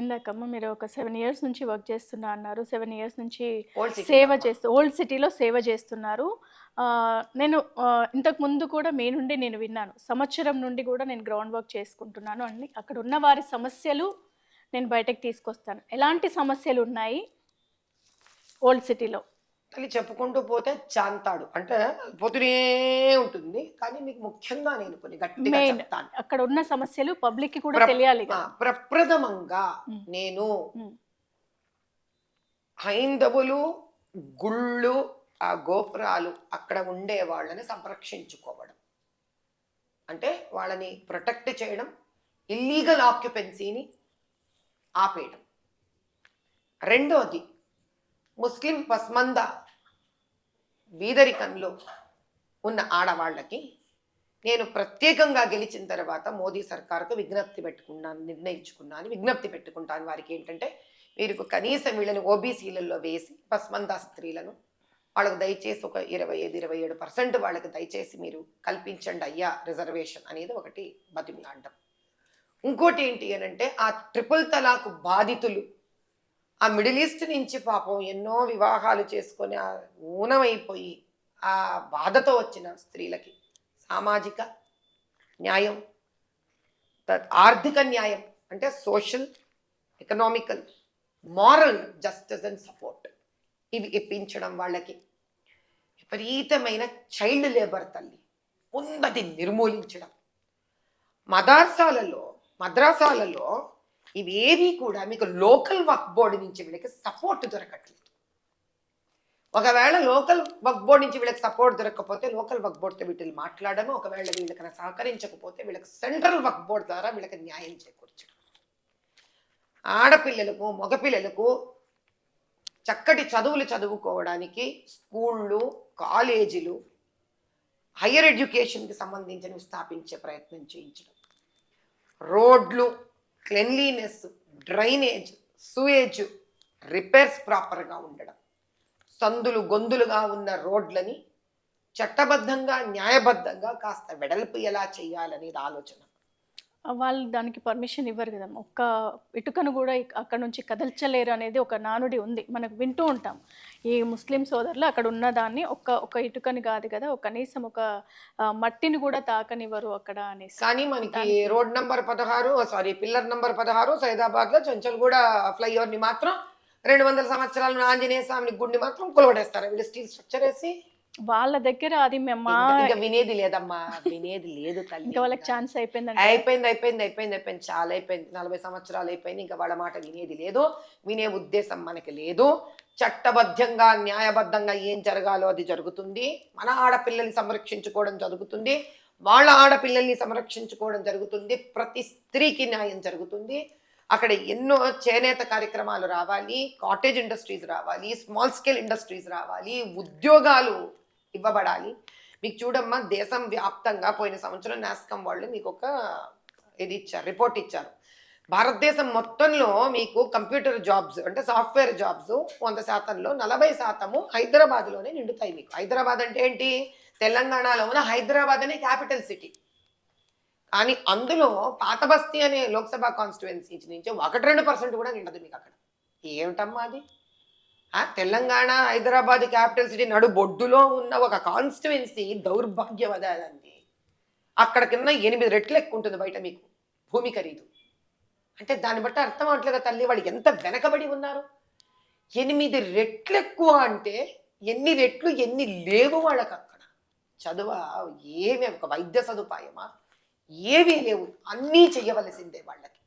ఇందాకమ్మ మీరు ఒక seven years నుంచి వర్క్ చేస్తున్నా అన్నారు. సెవెన్ ఇయర్స్ నుంచి సేవ. చేస్తూ ఓల్డ్ సిటీలో సేవ చేస్తున్నారు. నేను ఇంతకు ముందు కూడా మీ నుండి నేను విన్నాను. సంవత్సరం నుండి కూడా నేను గ్రౌండ్ వర్క్ చేసుకుంటున్నాను అని అక్కడ ఉన్న వారి సమస్యలు నేను బయటకు తీసుకొస్తాను. ఎలాంటి సమస్యలు ఉన్నాయి? ఓల్డ్ సిటీలో తల్లి చెప్పుకుంటూ పోతే చాంతాడు అంటే పోతూనే ఉంటుంది కానీ మీకు ముఖ్యంగా నేను కొన్ని గట్టిగా. చెప్తాను అక్కడ ఉన్న సమస్యలు పబ్లిక్కి కూడా తెలియాలి. ప్రప్రథమంగా. నేను. హైందవులు గుళ్ళు ఆ గోపురాలు అక్కడ ఉండే వాళ్ళని సంరక్షించుకోవడం అంటే వాళ్ళని ప్రొటెక్ట్ చేయడం ఇల్లీగల్ ఆక్యుపెన్సీని ఆపేయడం రెండోది ముస్లిం పస్మంద బీదరికంలో ఉన్న ఆడవాళ్ళకి నేను ప్రత్యేకంగా గెలిచిన తర్వాత మోదీ సర్కార్కు విజ్ఞప్తి పెట్టుకున్నాను నిర్ణయించుకున్నాను విజ్ఞప్తి పెట్టుకుంటాను. వారికి ఏంటంటే మీరు కనీసం వీళ్ళని ఓబీసీలలో వేసి పస్మంద స్త్రీలను వాళ్ళకు దయచేసి ఒక ఇరవై ఐదు ఇరవై ఏడు పర్సెంట్ వాళ్ళకి దయచేసి మీరు కల్పించండి అయ్యా రిజర్వేషన్ అనేది ఒకటి బతిమలాడడం ఇంకోటి ఏంటి అని అంటే ఆ ట్రిపుల్ తలాకు బాధితులు ఆ మిడిల్ ఈస్ట్ నుంచి పాపం ఎన్నో వివాహాలు చేసుకొని ఆ ఊనమైపోయి ఆ బాధతో వచ్చిన స్త్రీలకి సామాజిక న్యాయం ఆర్థిక న్యాయం అంటే social economical moral justice and support ఇవి ఇప్పించడం వాళ్ళకి విపరీతమైన చైల్డ్ లేబర్ తల్లి ఉన్నది నిర్మూలించడం. మదర్సాలలో మద్రాసాలలో ఇవేవి కూడా మీకు లోకల్ వర్క్ బోర్డు నుంచి వీళ్ళకి సపోర్ట్ దొరకట్లేదు. ఒకవేళ లోకల్ వర్క్ బోర్డు నుంచి వీళ్ళకి సపోర్ట్ దొరకకపోతే లోకల్ వర్క్ బోర్డుతో వీటిని మాట్లాడము. ఒకవేళ వీళ్ళకి సహకరించకపోతే వీళ్ళకి సెంట్రల్ వర్క్ బోర్డు ద్వారా వీళ్ళకి న్యాయం చేకూర్చడం. ఆడపిల్లలకు మగపిల్లలకు చక్కటి చదువులు చదువుకోవడానికి స్కూళ్ళు కాలేజీలు హయ్యర్ ఎడ్యుకేషన్కి సంబంధించినవి స్థాపించే ప్రయత్నం చేయించడం. రోడ్లు క్లెన్లీనెస్ డ్రైనేజ్ సూయేజ్ రిపేర్స్ ప్రాపర్గా ఉండడం. సందులు గొంతులుగా ఉన్న రోడ్లని చట్టబద్ధంగా న్యాయబద్ధంగా కాస్త వెడల్పు ఎలా చేయాలనేది ఆలోచన. వాళ్ళు దానికి పర్మిషన్ ఇవ్వరు కదా. ఒక్క ఇటుకను కూడా అక్కడ నుంచి కదల్చలేరు అనేది ఒక నానుడి ఉంది. మనకు వింటూ ఉంటాం. ఈ ముస్లిం సోదరులు అక్కడ ఉన్న దాన్ని ఒక్క ఒక ఇటుకని కాదు కదా ఒక కనీసం ఒక మట్టిని కూడా తాకనివ్వరు అక్కడ అనేసి. కానీ మనకి రోడ్ నంబర్ పదహారు సారీ పిల్లర్ నంబర్ పదహారు సైదాబాద్లో చంచల్గూడ ఫ్లైఓవర్ని మాత్రం రెండు వందల సంవత్సరాల ఆంజనేయ స్వామి గుడిని మాత్రం కొలవడేస్తారు వీళ్ళు స్టీల్ స్ట్రక్చర్ వేసి వాళ్ళ దగ్గర అది మేము ఇంకా- వినేది లేదమ్మా వినేది లేదు తల్లి ఇంకా వాళ్ళకి ఛాన్స్ అయిపోయిందంటే. అయిపోయింది అయిపోయింది అయిపోయింది అయిపోయింది చాలా అయిపోయింది. నలభై సంవత్సరాలు అయిపోయింది ఇంకా వాళ్ళ మాట వినేది లేదు వినే ఉద్దేశం మనకి లేదు. చట్టబద్ధంగా న్యాయబద్ధంగా ఏం జరగాలో అది జరుగుతుంది. మన ఆడపిల్లల్ని సంరక్షించుకోవడం జరుగుతుంది. వాళ్ళ ఆడపిల్లల్ని సంరక్షించుకోవడం జరుగుతుంది. ప్రతి స్త్రీకి న్యాయం జరుగుతుంది. అక్కడ ఎన్నో చేనేత కార్యక్రమాలు రావాలి కాటేజ్ ఇండస్ట్రీస్ రావాలి స్మాల్ స్కేల్ ఇండస్ట్రీస్ రావాలి ఉద్యోగాలు ఇవ్వబడాలి. మీకు చూడమ్మా దేశం వ్యాప్తంగా పోయిన సంవత్సరం నాస్కం వాళ్ళు మీకు ఒక ఇది ఇచ్చారు రిపోర్ట్ ఇచ్చారు. భారతదేశం మొత్తంలో మీకు కంప్యూటర్ జాబ్స్ అంటే సాఫ్ట్వేర్ జాబ్స్ వంద శాతంలో నలభై శాతము హైదరాబాద్లోనే నిండుతాయి మీకు. హైదరాబాద్ అంటే ఏంటి? తెలంగాణలో ఉన్న హైదరాబాద్ అనే క్యాపిటల్ సిటీ. కానీ అందులో పాతబస్తీ అనే లోక్సభ కాన్స్టిట్యువెన్సీ నుంచి ఒకటి రెండు పర్సెంట్ కూడా నిండదు మీకు అక్కడ. ఏమిటమ్మా అది? తెలంగాణ హైదరాబాద్ క్యాపిటల్ సిటీ నడు బొడ్డులో ఉన్న ఒక కాన్స్టిట్యువెన్సీ దౌర్భాగ్యం అదండి. అక్కడ కింద ఎనిమిది రెట్లు ఎక్కువ ఉంటుంది బయట మీకు భూమి ఖరీదు. అంటే దాన్ని బట్టి అర్థం అవట్లేదు తల్లి? వాళ్ళు ఎంత వెనకబడి ఉన్నారు? ఎనిమిది రెట్లు ఎక్కువ అంటే ఎన్ని రెట్లు ఎన్ని లేవు వాళ్ళకి అక్కడ? చదువా? ఏమి? ఒక వైద్య సదుపాయమా? ఏమీ లేవు. అన్నీ చెయ్యవలసిందే వాళ్ళకి.